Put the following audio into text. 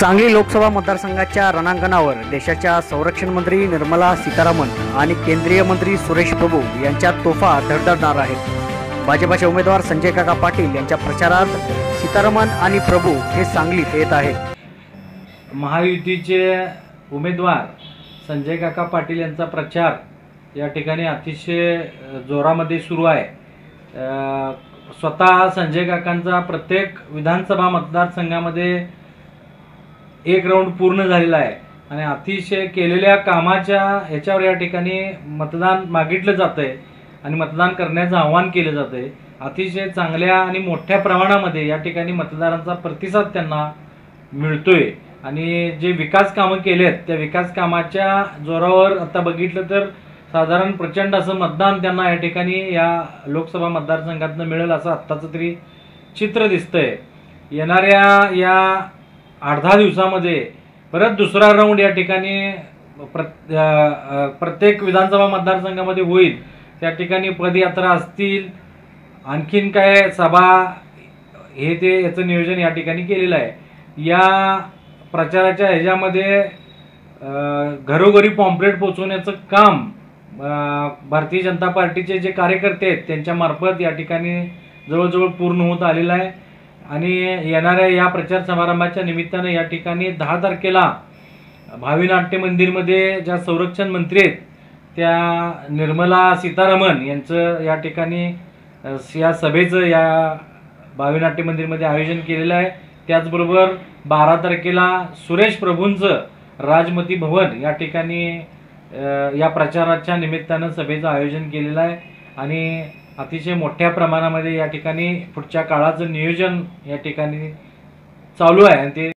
सांगली लोकसभा मतदारसंघाच्या रणांगणावर देशाच्या संरक्षण मंत्री निर्मला सीतारामन आणि केंद्रीय मंत्री सुरेश प्रभू यांच्या तोफा धडधडणार आहेत. भाजपाचे उमेदवार संजय काका पाटील यांच्या प्रचारात सीतारामन आणि प्रभू हे सांगलीत येत आहेत. महायुतीचे उमेदवार संजय काका पाटील यांचा प्रचार या ठिकाणी अतिशय जोरामध्ये सुरू आहे. स्वतः संजय काकांचा प्रत्येक विधानसभा मतदारसंघामध्ये एक राऊंड पूर्ण झालेला आहे. आणि अतिशय केलेल्या कामाच्या ह्याच्यावर या ठिकाणी मतदान मागितलं जातं आहे आणि मतदान करण्याचं आवाहन केलं जातं आहे अतिशय चांगल्या आणि मोठ्या प्रमाणामध्ये या ठिकाणी मतदारांचा प्रतिसाद त्यांना मिळतोय. आणि जे विकास कामं केले आहेत त्या विकास कामाच्या जोरावर आता बघितलं तर साधारण प्रचंड असं मतदान त्यांना या ठिकाणी या लोकसभा मतदारसंघातनं मिळेल असं आत्ताचं तरी चित्र दिसतंय. येणाऱ्या या आठ दहा दिवसामध्ये परत दुसरा राऊंड या ठिकाणी प्रत- प्रत्येक विधानसभा मतदारसंघामध्ये होईल. त्या ठिकाणी पदयात्रा असतील. आणखीन काय सभा हे ते याचं नियोजन या ठिकाणी केलेलं आहे. या प्रचाराच्या ह्याच्यामध्ये घरोघरी पॉम्पलेट पोचवण्याचं काम भारतीय जनता पार्टीचे जे कार्यकर्ते आहेत त्यांच्यामार्फत या ठिकाणी जवळजवळ पूर्ण होत आलेलं आहे. आणि येणाऱ्या या प्रचार समारंभाच्या निमित्तानं या ठिकाणी दहा तारखेला भावी नाट्य मंदिरमध्ये ज्या संरक्षण मंत्री आहेत त्या निर्मला सीतारामन यांचं या ठिकाणी या सभेचं या भावी नाट्य मंदिरमध्ये आयोजन केलेलं आहे. त्याचबरोबर बारा तारखेला सुरेश प्रभूंचं राजमती भवन या ठिकाणी या प्रचाराच्या निमित्तानं सभेचं आयोजन केलेलं आहे. आणि अतिशय मोठ्या प्रमाणामध्ये या ठिकाणी पुढच्या काळाचं नियोजन या ठिकाणी चालू आहे आणि ते